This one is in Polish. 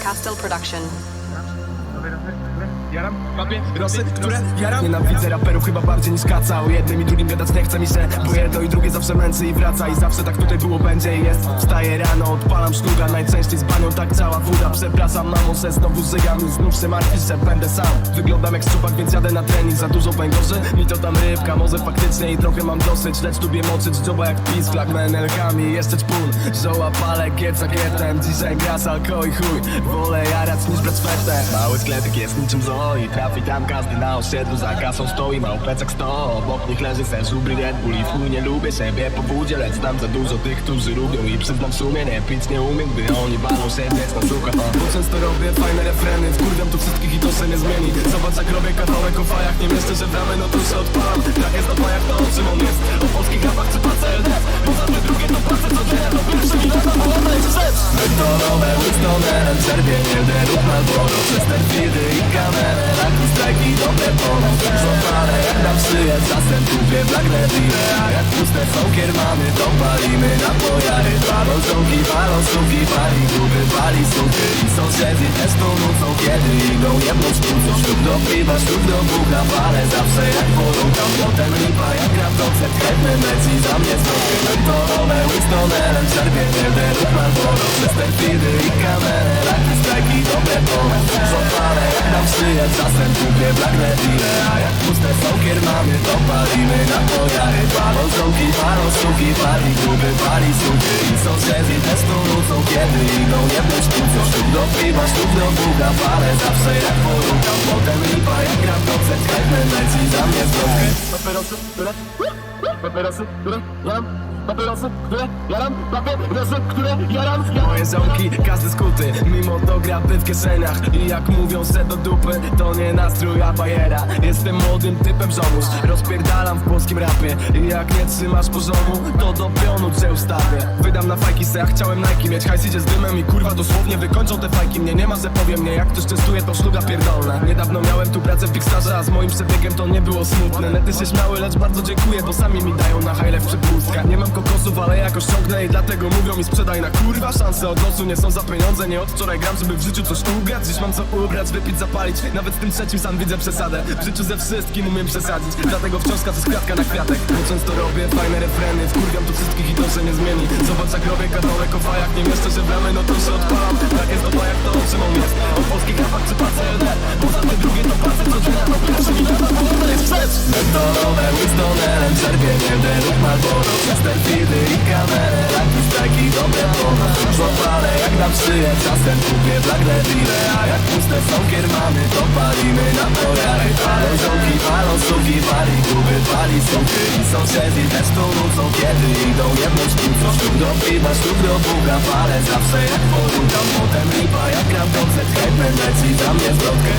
Castle Production. Jaram, papie, Rosy, które? Jaram? Nienawidzę raperów chyba bardziej niż kaca. O jednym i drugim gadać nie chce mi się Bo jedno i drugie zawsze męczy i wraca. I zawsze tak tutaj było, będzie i jest. Wstaję rano, odpalam szluga Najczęściej z panią tak działa woda Przepraszam mamo, że znowu żygam I znów się martwisz, że będę sam. Wyglądam jak szczupak, więc jadę na trening Za dużo węgorzy, mi to tam rybka Może faktycznie i trochę mam dosyć. Lecz lubię moczyć dzioba jak pis Flak menelkami, jeszcze czpun Żoła, palek, gieca, gietem Dzisiaj gras, alko i chuj. Wolę jarać niż brać fetę. Mały sklepik jest niczym Zoi Trafi tam każdy na osiedlu Za kasą stoi, ma plecak sto Obok nich leży sen, żubry Red Bull I chuj nie lubię siebie po budzie Lecz znam za dużo tych, którzy lubią I przyznam w sumie nie pić nie umiem Gdy oni walą się, wiec na słucha Bo często robię fajne refreny Wkurwiam tu wszystkich i to się nie zmieni. Zobacz jak robię kawałek o fajach Nie mieszczę się w ramy, no to się odpalam. Jak jest na fajach, to o czym on jest? O polskich rapach czy A jak puste są kiermany To palimy na pojary. Balą żonki, balą sztuki Pali gruby, pali suchy. I sąsiedzi też to nucą Kiedy idą jedną sztucą Ślub do piwa, ślub do bucha Palę zawsze jak porąkam Potem lipa jak gram koncert Chętny leci za mnie zwroty Mentolowe, Winstonerem Czerwienie, deruk na dłono Przez ten fidy i kamerę Laki, strajki, dobre pomoc Żopale jak szyję Czasem kupię black ile A jak puste są kiermany To suchy I sąsiedzi też to nucą Kiedy idą jedną sztucą Ślub do piwa, ślub do bucha Palę zawsze jak porukam Potem lipa jak gram koncert Chętny leci za mnie zwrotkę Papierosy, które... Papierosy, które... Jaram. Papierosy, które... Jaram. Papierosy, które... Jaram. Moje ziomki, każdy skuty Mimo to grapy w kieszeniach. I jak mówią se do dupy To nie nastrój, a bajera. Jestem młodym typem żołnierz Rozpierdalam w polskim rapie. I jak nie trzymasz poziomu To do pionu cię ustawię. Wydam na fajki se, ja chciałem Nike mieć. Hajs idzie z dymem i kurwa dosłownie wykończą te fajki Mnie. Nie ma, że powiem mnie Jak ktoś testuje to szluga pierdolna. Niedawno miałem tu pracę w Pixarze A z moim przebiegiem to nie było smutne. Nety się śmiały, lecz bardzo dziękuję Bo sami mi dają na hajle w przepustkach Nie mam kokosów, ale jakoś ciągnę I dlatego mówią mi sprzedaj na kurwa Szanse od losu nie są za pieniądze. Nie od wczoraj gram, żeby w życiu coś ugrać. Dziś mam co ubrać, wypić, zapalić. Nawet z tym trzecim sam widzę przesadę. W życiu ze wszystkim umiem przesadzić. Dlatego wciąż to jest kwiatka na kwiatek. Bo często robię fajne refreny Wkurwiam tu wszystkich i to się nie zmieni. Zobacz jak robię kawałek o fajach Nie mieszczę się w ramy, no to się odpalam. Tak jest to o czym on jest O polskich rapach czy PCLD Czerwienie, deruk Marlboro Przez te fidy i kamerę. Laki, strajki, dobre pomoc Żłopale jak nam szyję Czasem kupię black ile A jak puste są kiermany To palimy na pojary Palą żonki, palą suki Pali guby, pali suchy. I sąsiedzi też to nucą Kiedy idą jedną sztucą Ślub do piwa, ślub do bucha Palę zawsze jak porukam Potem lipa jak gram koncert Hejpen leci za mnie zwrotkę